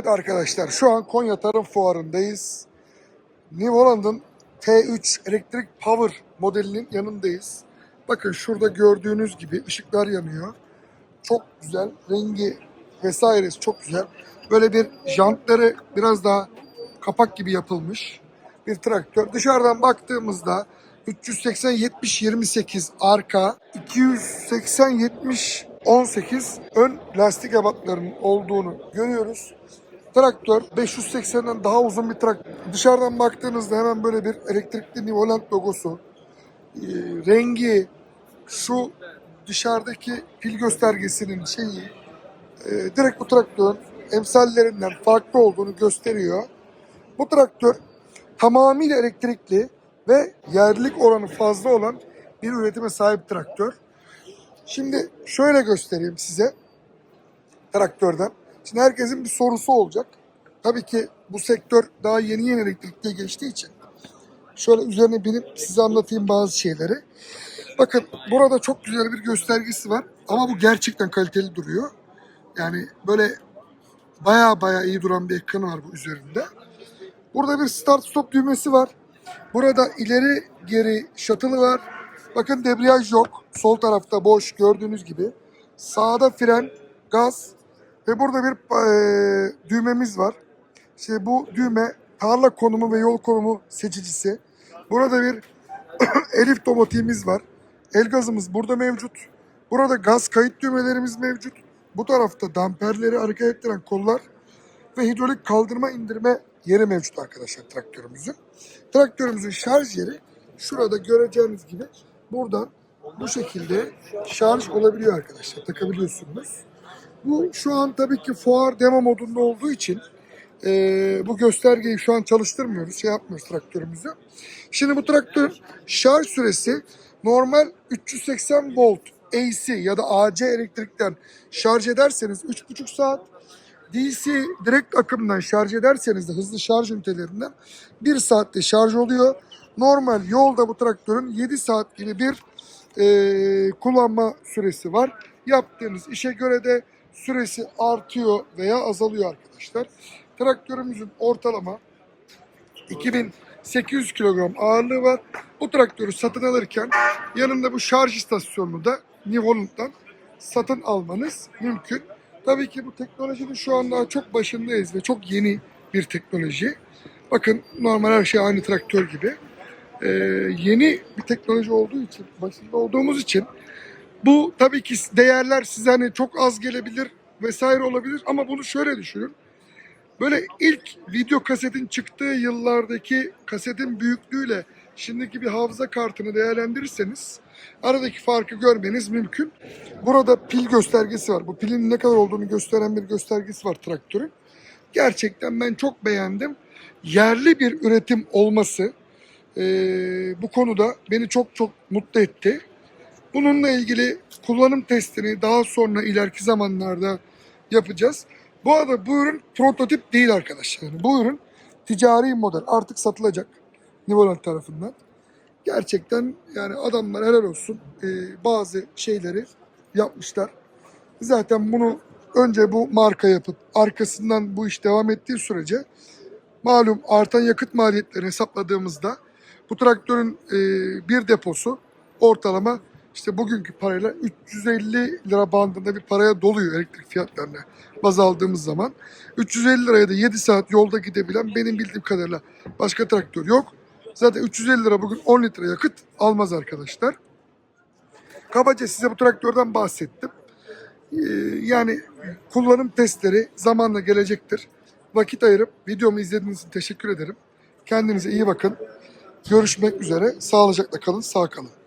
Evet arkadaşlar şu an Konya Tarım Fuarı'ndayız. New Holland'ın T3 Electric Power modelinin yanındayız. Bakın şurada gördüğünüz gibi ışıklar yanıyor. Çok güzel. Rengi vesairesi çok güzel. Böyle bir jantları biraz daha kapak gibi yapılmış bir traktör. Dışarıdan baktığımızda 380 70 28 arka, 280 70 18 ön lastik ebatlarının olduğunu görüyoruz. Traktör 580'den daha uzun bir traktör. Dışarıdan baktığınızda hemen böyle bir elektrikli New Holland logosu, e, rengi, şu dışarıdaki pil göstergesinin şeyi e, direkt bu traktörün emsallerinden farklı olduğunu gösteriyor. Bu traktör tamamıyla elektrikli ve yerlilik oranı fazla olan bir üretime sahip traktör. Şimdi şöyle göstereyim size traktörden. Şimdi herkesin bir sorusu olacak. Tabii ki bu sektör daha yeni yeni elektrikliye geçtiği için şöyle üzerine binip size anlatayım bazı şeyleri. Bakın burada çok güzel bir göstergesi var ama bu gerçekten kaliteli duruyor. Yani böyle baya baya iyi duran bir ekranı var bu üzerinde. Burada bir start stop düğmesi var. Burada ileri geri shuttle'ı var. Bakın debriyaj yok. Sol tarafta boş gördüğünüz gibi. Sağda fren, gaz ve burada bir eee, düğmemiz var. İşte bu düğme tarla konumu ve yol konumu seçicisi. Burada bir elif domatimiz var. El gazımız burada mevcut. Burada gaz kayıt düğmelerimiz mevcut. Bu tarafta damperleri hareket ettiren kollar ve hidrolik kaldırma indirme yeri mevcut arkadaşlar traktörümüzün. Traktörümüzün şarj yeri şurada göreceğiniz gibi buradan bu şekilde şarj olabiliyor arkadaşlar. Takabiliyorsunuz. Bu şu an tabii ki fuar demo modunda olduğu için eee, bu göstergeyi şu an çalıştırmıyoruz. Şey yapmıyoruz traktörümüzü. Şimdi bu traktörün şarj süresi normal 380 volt AC ya da AC elektrikten şarj ederseniz 3,5 saat. DC direkt akımdan şarj ederseniz de hızlı şarj ünitelerinden 1 saatte şarj oluyor. Normal yolda bu traktörün 7 saat gibi bir eee, kullanma süresi var. Yaptığınız işe göre de süresi artıyor veya azalıyor arkadaşlar. Traktörümüzün ortalama 2800 kilogram ağırlığı var. Bu traktörü satın alırken yanında bu şarj istasyonunu da New Holland'dan satın almanız mümkün. Tabii ki bu teknolojinin şu an daha çok başındayız ve çok yeni bir teknoloji. Bakın normal her şey aynı traktör gibi. Ee, yeni bir teknoloji olduğu için, başında olduğumuz için bu tabii ki değerler size hani çok az gelebilir vesaire olabilir ama bunu şöyle düşünün. Böyle ilk video kasetin çıktığı yıllardaki kasetin büyüklüğüyle şimdiki bir hafıza kartını değerlendirirseniz aradaki farkı görmeniz mümkün. Burada pil göstergesi var. Bu pilin ne kadar olduğunu gösteren bir göstergesi var traktörün. Gerçekten ben çok beğendim. Yerli bir üretim olması eee, bu konuda beni çok çok mutlu etti. Bununla ilgili kullanım testini daha sonra ileriki zamanlarda yapacağız. Bu arada bu ürün prototip değil arkadaşlar. Yani bu ürün ticari model artık satılacak Nivoland tarafından. Gerçekten yani adamlar helal olsun Ee, bazı şeyleri yapmışlar. Zaten bunu önce bu marka yapıp arkasından bu iş devam ettiği sürece malum artan yakıt maliyetlerini hesapladığımızda bu traktörün e, bir deposu ortalama işte bugünkü parayla 350 lira bandında bir paraya doluyor elektrik fiyatlarına baz aldığımız zaman. 350 liraya da 7 saat yolda gidebilen benim bildiğim kadarıyla başka traktör yok. Zaten 350 lira bugün 10 litre yakıt almaz arkadaşlar. Kabaca size bu traktörden bahsettim. Ee, yani kullanım testleri zamanla gelecektir. Vakit ayırıp videomu izlediğiniz için teşekkür ederim. Kendinize iyi bakın. Görüşmek üzere. Sağlıcakla kalın, sağ kalın.